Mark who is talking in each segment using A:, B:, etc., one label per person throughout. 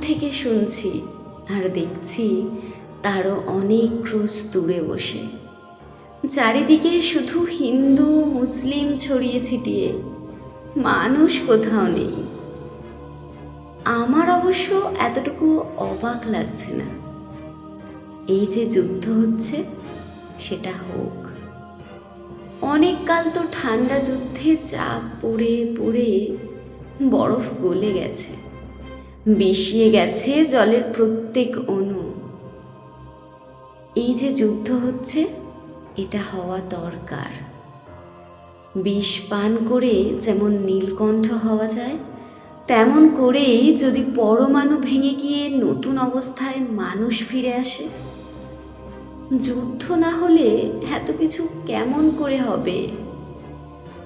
A: থেকে শুনছি আর দেখছি তারও অনেক ক্রুশ দূরে বসে। চারিদিকে শুধু হিন্দু, মুসলিম ছড়িয়ে ছিটিয়ে, মানুষ কোথাও নেই। আমার অবশ্য এতটুকু অবাক লাগছে না। এই যে যুদ্ধ হচ্ছে, সেটা হোক। অনেক কাল তো ঠান্ডা যুদ্ধে চাপ পড়ে পড়ে বরফ গলে গেছে। বিষিয়ে গেছে জলের প্রত্যেক অণু। এই যে যুদ্ধ হচ্ছে, এটা হওয়া দরকার। বিষ পান করে যেমন নীলকণ্ঠ হওয়া যায়, তেমন করেই যদি পরমাণু ভেঙে গিয়ে নতুন অবস্থায় মানুষ ফিরে আসে। যুদ্ধ না হলে এত কিছু কেমন করে হবে?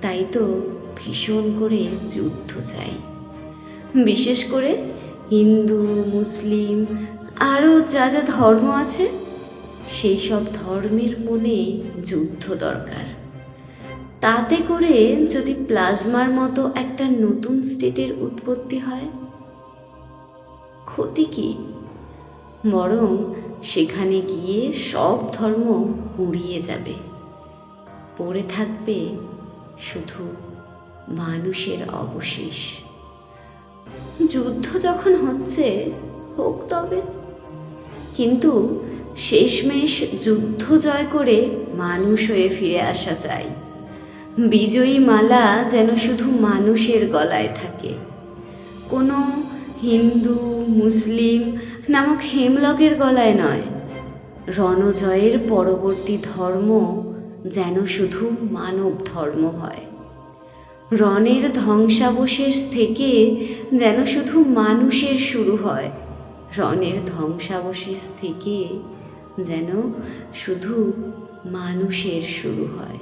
A: তাই তো ভীষণ করে যুদ্ধ চাই। বিশেষ করে হিন্দু, মুসলিম, আরও যা যা ধর্ম আছে, সেই সব ধর্মের মনে যুদ্ধ দরকার। তাতে করে যদি প্লাজমার মতো একটা নতুন স্টেটের উৎপত্তি হয়, ক্ষতি কি? বরং সেখানে গিয়ে সব ধর্ম গুঁড়িয়ে যাবে। পড়ে থাকবে শুধু মানুষের অবশেষ। যুদ্ধ যখন হচ্ছে, হোক তবে। কিন্তু শেষমেশ যুদ্ধ জয় করে মানুষ হয়ে ফিরে আসা চাই বিজয়ী মালা যেন শুধু মানুষের গলায় থাকে। কোনো হিন্দু, মুসলিম নামক হেমলকের গলায় নয়। রণজয়ের পরবর্তী ধর্ম যেন শুধু মানব ধর্ম হয়। রণের ধ্বংসাবশেষ থেকে যেন শুধু মানুষের শুরু হয়। রণের ধ্বংসাবশেষ থেকে যেন শুধু মানুষের শুরু হয়।